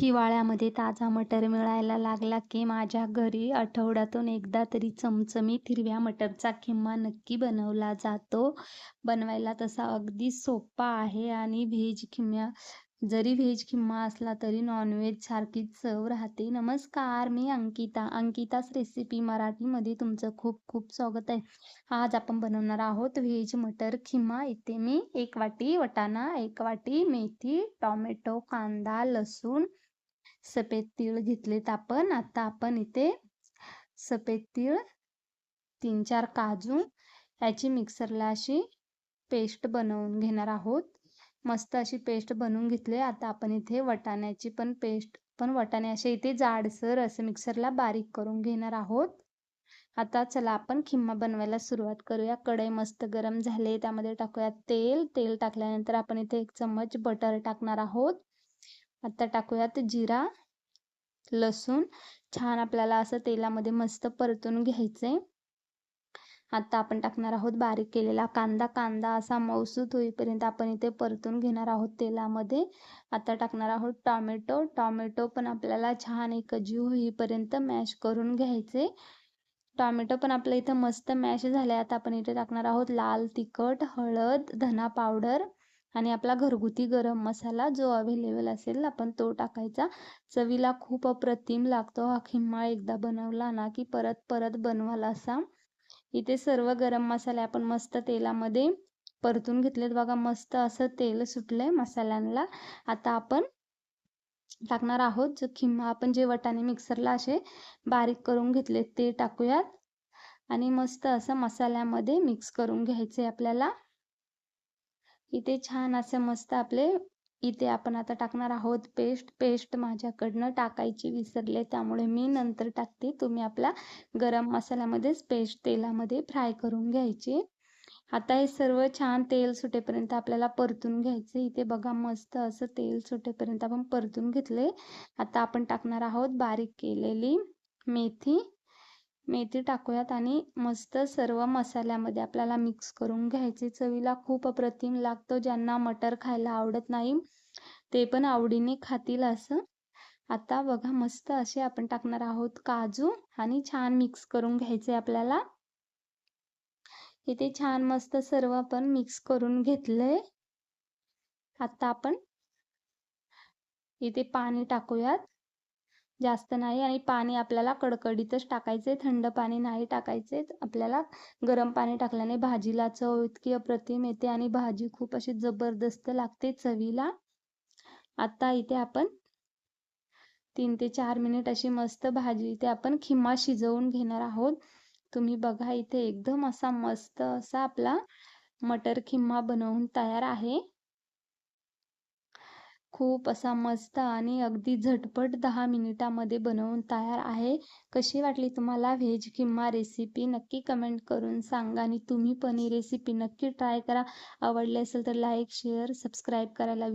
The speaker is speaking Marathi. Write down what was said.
हिवाळ्यामध्ये ताजा मटर मिळायला लागला की माझ्या घरी आठवड्यातून एकदा तरी चमचमीत हिरव्या मटरचा किंवा नक्की बनवला जातो. बनवायला तसा अगदी सोपा आहे आणि व्हेज किंवा जरी व्हेज खिम्मा असला तरी नॉनव्हेज सारखीच चव राहते. नमस्कार, मी अंकिता. अंकिताच रेसिपी मराठीमध्ये तुमचं खूप खूप स्वागत आहे. आज आपण बनवणार आहोत व्हेज मटर खिमा. इथे मी एक वाटी वटाणा, एक वाटी मेथी, टोमॅटो, कांदा, लसूण, सफेद तीळ घेतलेत आपण. आता आपण इथे सफेद तीळ, तीन चार काजू याची मिक्सरला अशी पेस्ट बनवून घेणार आहोत. मस्त अशी पेस्ट बनवून घेतली. आता आपण इथे वटाण्याची पण पेस्ट पण वटाणे असे इथे जाडसर असं मिक्सरला बारीक करून घेणार आहोत. आता चला आपण खिम्मा बनवायला सुरुवात करूया. कढई मस्त गरम झाले. त्यामध्ये टाकूया तेल. तेल टाकल्यानंतर आपण इथे एक चम्मच बटर टाकणार आहोत. आता टाकूयात जिरा, लसूण छान आपल्याला असं तेलामध्ये मस्त परतून घ्यायचंय. आता आपण टाकणार आहोत बारीक केलेला कांदा. कांदा असा मौसूद होईपर्यंत आपण इथे परतून घेणार आहोत तेलामध्ये. आता टाकणार आहोत टोमॅटो. टोमॅटो पण आपल्याला छान एकजीव होईपर्यंत मॅश करून घ्यायचे. टोमॅटो पण आपल्या इथं मस्त मॅश झाले. आता आपण इथे टाकणार आहोत लाल तिखट, हळद, धना पावडर आणि आपला घरगुती गरम मसाला जो अवेलेबल असेल आपण तो टाकायचा. चवीला खूप अप्रतिम लागतो हा खिम्मा. एकदा बनवला ना की परत परत बनवाल असा. इथे सर्व गरम मसाले आपण मस्त तेलामध्ये परतून घेतलेत बघा. मस्त असं तेल सुटलंय मसाल्यांना. आता आपण टाकणार आहोत जो खिम्मा आपण जे वटाने मिक्सरला असे बारीक करून घेतलेत ते टाकूयात आणि मस्त असं मसाल्यामध्ये मिक्स करून घ्यायचे आपल्याला. इथे छान असं मस्त आपले इथे आपण आता टाकणार आहोत पेस्ट. पेस्ट माझ्याकडनं टाकायची विसरले त्यामुळे मी नंतर टाकते. तुम्ही आपला गरम मसाल्यामध्येच पेस्ट तेलामध्ये फ्राय करून घ्यायची. आता हे सर्व छान तेल सुटेपर्यंत आपल्याला परतून घ्यायचे. इथे बघा मस्त असं तेल सुटेपर्यंत आपण परतून घेतले. आता आपण टाकणार आहोत बारीक केलेली मेथी. मेथी टाकूयात आणि मस्त सर्व मसाल्यामध्ये आपल्याला मिक्स करून घ्यायचे. चवीला खूप अप्रतिम लागतो. ज्यांना मटर खायला आवडत नाही ते पण आवडीने खातील असं. आता बघा मस्त असे आपण टाकणार आहोत काजू आणि छान मिक्स करून घ्यायचे आपल्याला. इथे छान मस्त सर्व आपण मिक्स करून घेतलंय. आता आपण इथे पाणी टाकूयात. जास्त नाही आणि पाणी आपल्याला कडकडीतच टाकायचे. थंड पाणी नाही टाकायचे. आपल्याला गरम पाणी टाकल्याने भाजीला चव इतकी अप्रतिम येते आणि भाजी खूप अशी जबरदस्त लागते चवीला. आता इथे आपण तीन ते चार मिनिट अशी मस्त भाजी इथे आपण खिमा शिजवून घेणार आहोत. तुम्ही बघा इथे एकदम असा मस्त असा आपला मटर खिम्मा बनवून तयार आहे. खूप असा मस्त आणि अगदी झटपट दहा मिनिटामध्ये बनवून तयार आहे. कशी वाटली तुम्हाला व्हेज किंवा रेसिपी नक्की कमेंट करून सांगा आणि तुम्ही पण ही रेसिपी नक्की ट्राय करा. आवडली असेल तर लाईक, शेअर, सबस्क्राईब करायला